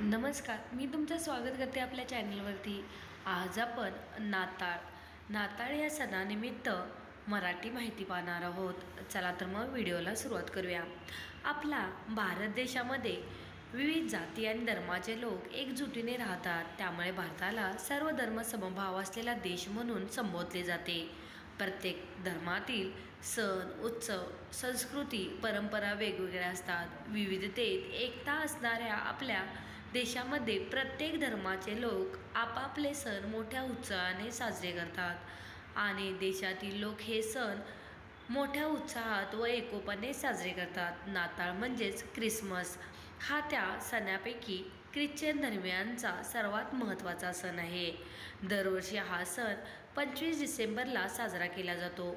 नमस्कार मी तुमचं स्वागत करते आपल्या चॅनलवरती. आज आपण नाताळ नाताळ या सणानिमित्त मराठी माहिती पाहणार आहोत. चला तर मग व्हिडिओला सुरुवात करूया. आपला भारत देशामध्ये विविध जाती आणि धर्माचे लोक एकजुटीने राहतात. त्यामुळे भारताला सर्व धर्म समभाव असलेला देश म्हणून संबोधले जाते. प्रत्येक धर्मातील सण उत्सव संस्कृती परंपरा वेगवेगळ्या असतात. विविधतेत एकता असणाऱ्या आपल्या देशामध्ये प्रत्येक धर्माचे लोक आपापले सण मोठ्या उत्साहाने साजरे करतात. आणि देशातील लोक हे सण मोठ्या उत्साहात व एकोपाने साजरे करतात. नाताळ म्हणजेच क्रिसमस हा त्या सणापैकी ख्रिश्चन धर्मियांचा सर्वात महत्त्वाचा सण आहे. दरवर्षी हा सण पंचवीस डिसेंबरला साजरा केला जातो.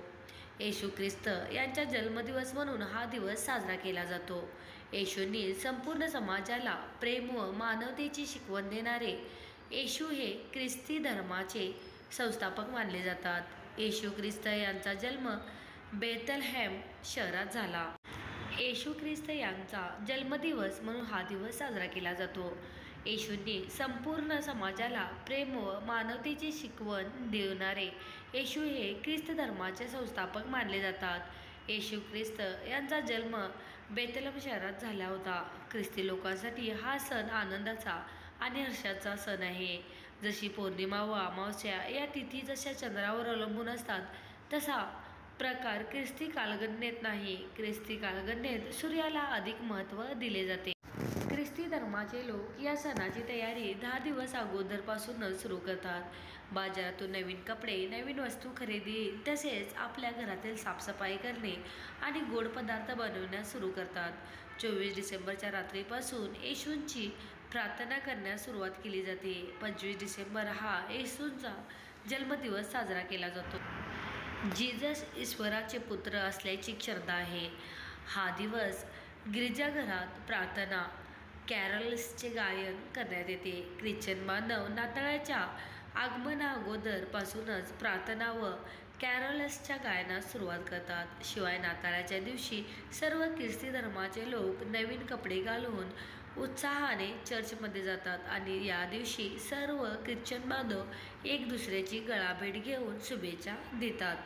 येशू ख्रिस्त यांचा जन्मदिवस म्हणून हा दिवस साजरा केला जातो. येशूंनी संपूर्ण समाजाला प्रेम व मानवतेची शिकवण देणारे येशू हे ख्रिस्ती धर्माचे संस्थापक मानले जातात. येशू ख्रिस्त यांचा जन्म बेतलहॅम शहरात झाला. येशू ख्रिस्त यांचा जन्मदिवस म्हणून हा दिवस साजरा केला जातो. येशूंनी संपूर्ण समाजाला प्रेम व मानवतेची शिकवण देणारे. येशू हे ख्रिस्त धर्माचे संस्थापक मानले जातात. येशू ख्रिस्त यांचा जन्म बेतलम शहरात झाला होता. ख्रिस्ती लोकांसाठी हा सण आनंदाचा आणि हर्षाचा सण आहे. जशी पौर्णिमा व अमावस्या या तिथी जशा चंद्रावर अवलंबून असतात तसा प्रकार ख्रिस्ती कालगणनेत नाही. ख्रिस्ती कालगणनेत सूर्याला अधिक महत्त्व दिले जाते. ख्रिस्ती धर्माचे लोक या सणाची तयारी दहा दिवस अगोदरपासूनच सुरू करतात. बाजारातून नवीन कपडे नवीन वस्तू खरेदी तसेच आपल्या घरातील साफसफाई करणे आणि गोड पदार्थ बनवण्यास सुरू करतात. चोवीस डिसेंबरच्या रात्रीपासून येशूंची प्रार्थना करण्यास सुरुवात केली जाते. पंचवीस डिसेंबर हा येशूंचा जन्मदिवस साजरा केला जातो. जीजस ईश्वराचे पुत्र असल्याची श्रद्धा आहे. हा दिवस गिरिजाघरात प्रार्थना कॅरल्सचे गायन करण्यात येते. ख्रिश्चन बांधव नाताळाच्या आगमना अगोदरपासूनच प्रार्थना व कॅरल्सच्या गायनास सुरुवात करतात. शिवाय नाताळाच्या दिवशी सर्व ख्रिस्ती धर्माचे लोक नवीन कपडे घालून उत्साहाने चर्चमध्ये जातात आणि या दिवशी सर्व ख्रिश्चन बांधव एक दुसऱ्याची गळाभेट घेऊन शुभेच्छा देतात.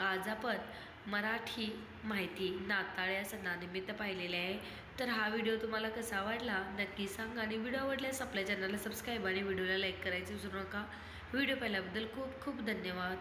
आज आपण मराठी माहिती नाताळ या सणानिमित्त पाहिलेले आहे. तर हा व्हिडिओ तुम्हाला कसा आवडला नक्की सांगा आणि व्हिडिओ आवडल्यास आपल्या चॅनलला सबस्क्राईब आणि व्हिडिओला लाईक करायचं विसरू नका. व्हिडिओ पाहिल्याबद्दल खूप खूप धन्यवाद.